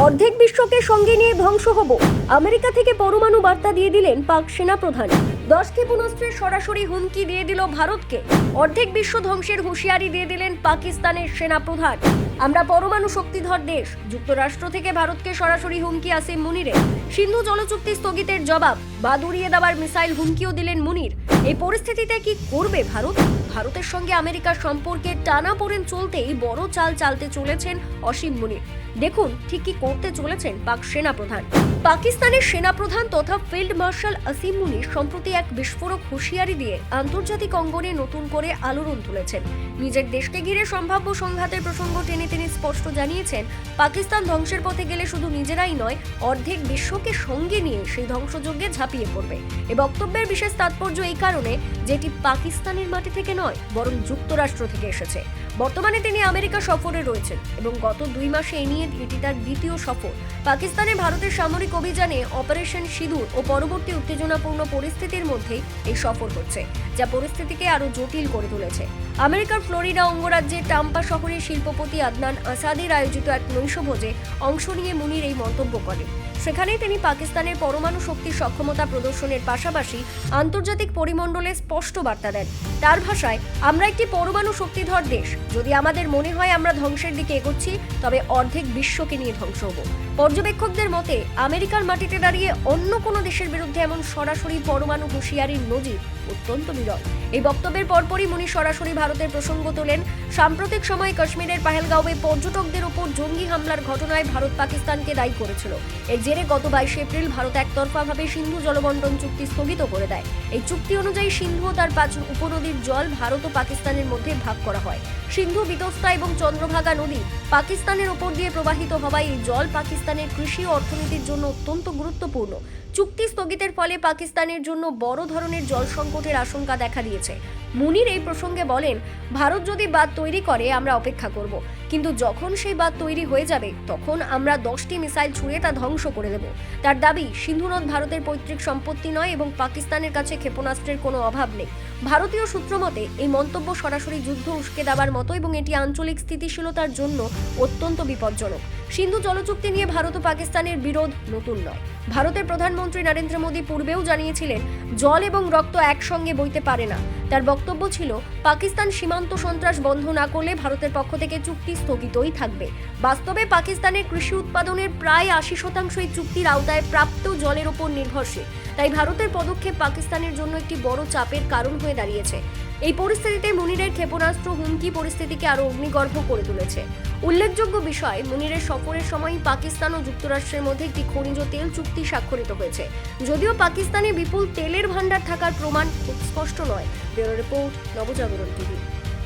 অর্ধেক বিশ্বকে সঙ্গে নিয়ে ধ্বংস হব। আমেরিকা থেকে পরমাণু বার্তা দিয়ে দিলেন পাক সেনা প্রধান। দশ ক্ষেপণাস্ত্রের সরাসরি হুমকি দিয়ে দিল ভারতকে। অর্ধেক বিশ্ব ধ্বংসের হুঁশিয়ারি দিয়ে দিলেন পাকিস্তানের সেনা প্রধান। আমরা পরমাণু শক্তিধর দেশ। যুক্তরাষ্ট্র থেকে ভারতকে সরাসরি হুমকি আসে মুনিরে। সিন্ধু জলচুক্তি স্থগিতের জবাব বাদ উড়িয়ে দেওয়ার মিসাইল হুমকিও দিলেন মুনির। এই পরিস্থিতিতে কি করবে ভারত? ভারতের সঙ্গে আমেরিকার সম্পর্কে টানা পড়েন চলতেই বড় চাল চালতে চলেছেন অসীম মুনির। দেখুন ঠিক কি করতে চলেছেন পাক সেনাপ্রধান। পাকিস্তানের সেনাপ্রধান তথা ফিল্ড মার্শাল আসিম মুনির সম্প্রতি এক বিস্ফোরক হুঁশিয়ারি দিয়ে আন্তর্জাতিক অঙ্গনে নতুন করে আলোড়ন তুলেছেন। নিজের দেশকে ঘিরে সম্ভাব্য সংঘাতের প্রসঙ্গ টেনে তিনি স্পষ্ট জানিয়েছেন, পাকিস্তান ধ্বংসের পথে গেলে শুধু নিজেরাই নয়, অর্ধেক বিশ্বকে সঙ্গে নিয়ে সেই ধ্বংসযজ্ঞে ঝাঁপিয়ে পড়বে। এ বক্তব্যের বিশেষ তাৎপর্য এই কারণে, যেটি পাকিস্তানের মাটি থেকে নয় বরং যুক্তরাষ্ট্র থেকে এসেছে। বর্তমানে তিনি আমেরিকা সফরে রয়েছেন এবং গত দুই মাসে এ নিয়ে এটি তার দ্বিতীয় সফর। পাকিস্তানে ভারতের সামরিক অভিযানে অপারেশন সিঁদুর ও পরবর্তী উত্তেজনাপূর্ণ পরিস্থিতির মধ্যেই এই সফর হচ্ছে, যা পরিস্থিতিকে আরও জটিল করে তুলেছে। আমেরিকার ফ্লোরিডা অঙ্গরাজ্যের টাম্পা শহরের শিল্পপতি আদনান আসাদের আয়োজিত এক নৈশভোজে অংশ নিয়ে মুনির এই মন্তব্য করেন। সেখানেই তিনি পাকিস্তানের পরমাণু শক্তির সক্ষমতা প্রদর্শনের পাশাপাশি আন্তর্জাতিক পরিমণ্ডলে স্পষ্ট বার্তা দেন। তার ভাষায়, আমরা একটি পরমাণু শক্তিধর দেশ। যদি আমাদের মনে হয় আমরা ধ্বংসের দিকে এগোচ্ছি, তবে অর্ধেক বিশ্বকে নিয়ে ধ্বংস হব। পর্যবেক্ষকদের মতে, আমেরিকার মাটিতে দাঁড়িয়ে অন্য কোনো দেশের বিরুদ্ধে এমন সরাসরি পরমাণু হুঁশিয়ারির নজির অত্যন্ত বিরল। এই বক্তব্যের পরপরই মুনি সরাসরি ভারতের প্রসঙ্গ তোলেন, সাম্প্রতিক সময়ে কাশ্মীরের পাহেলগাঁওয়ে পর্যটকদের উপর জঙ্গি হামলার ঘটনায় ভারত পাকিস্তানকে দায়ী করেছিল। এর জেরে গত বাইশে এপ্রিল ভারত একতরফাভাবে সিন্ধু জলবন্টন চুক্তি স্থগিত করে দেয়। এই চুক্তি অনুযায়ী সিন্ধু ও তার পাঁচ উপনদীর জল ভারত ও পাকিস্তানের মধ্যে ভাগ করা হয়। সিন্ধু বিতস্তা এবং চন্দ্রভাগা নদী পাকিস্তানের ওপর দিয়ে প্রবাহিত হওয়ায় এই জল পাকিস্তানের কৃষি ও অর্থনীতির জন্য অত্যন্ত গুরুত্বপূর্ণ। চুক্তি স্থগিতের ফলে পাকিস্তানের জন্য বড় ধরনের জল সংকটের আশঙ্কা দেখা দিয়েছে। মুনির এই প্রসঙ্গে বলেন, ভারত যদি বাদ তৈরি করে, আমরা অপেক্ষা করব। কিন্তু যখন সেই বাদ তৈরি হয়ে যাবে, তখন আমরা দশটি মিসাইল ছুঁড়ে তা ধ্বংস করে দেব। তার দাবি সিন্ধু নদ ভারতের পৈতৃক সম্পত্তি নয় এবং পাকিস্তানের কাছে ক্ষেপণাস্ত্রের কোনো অভাব নেই। ভারতীয় সূত্র মতে, এই মন্তব্য সরাসরি যুদ্ধ উস্কে দেওয়ার মতো এবং এটি আঞ্চলিক স্থিতিশীলতার জন্য অত্যন্ত বিপজ্জনক। সিন্ধু জলচুক্তি নিয়ে ভারত ও পাকিস্তানের বিরোধ নতুন নয়। ভারতের প্রধানমন্ত্রী নরেন্দ্র মোদী পূর্বেও জানিয়েছিলেন, জল এবং রক্ত একসঙ্গে বইতে পারে না। তার বক্তব্য ছিল, পাকিস্তান সীমান্ত সন্ত্রাস বন্ধ না করলে ভারতের পক্ষ থেকে চুক্তি স্থগিতই থাকবে। বাস্তবে পাকিস্তানের কৃষি উৎপাদনের প্রায় আশি শতাংশ এই চুক্তির আওতায় প্রাপ্ত জলের ওপর নির্ভরশীল। তাই ভারতের পদক্ষেপ পাকিস্তানের জন্য একটি বড় চাপের কারণ হয়ে দাঁড়িয়েছে। এই পরিস্থিতিতে মুনিরের ক্ষেপণাস্ত্র হুমকি পরিস্থিতিকে আরও অগ্নিগর্ভ করে তুলেছে। উল্লেখযোগ্য বিষয়, মুনিরের সফরের সময় পাকিস্তান ও যুক্তরাষ্ট্রের মধ্যে একটি খনিজ তেল চুক্তি স্বাক্ষরিত হয়েছে। যদিও পাকিস্তানে বিপুল তেলের ভাণ্ডার থাকার প্রমাণ খুব স্পষ্ট নয় ব্যুরো রিপোর্ট নবজাগরণ টিভি।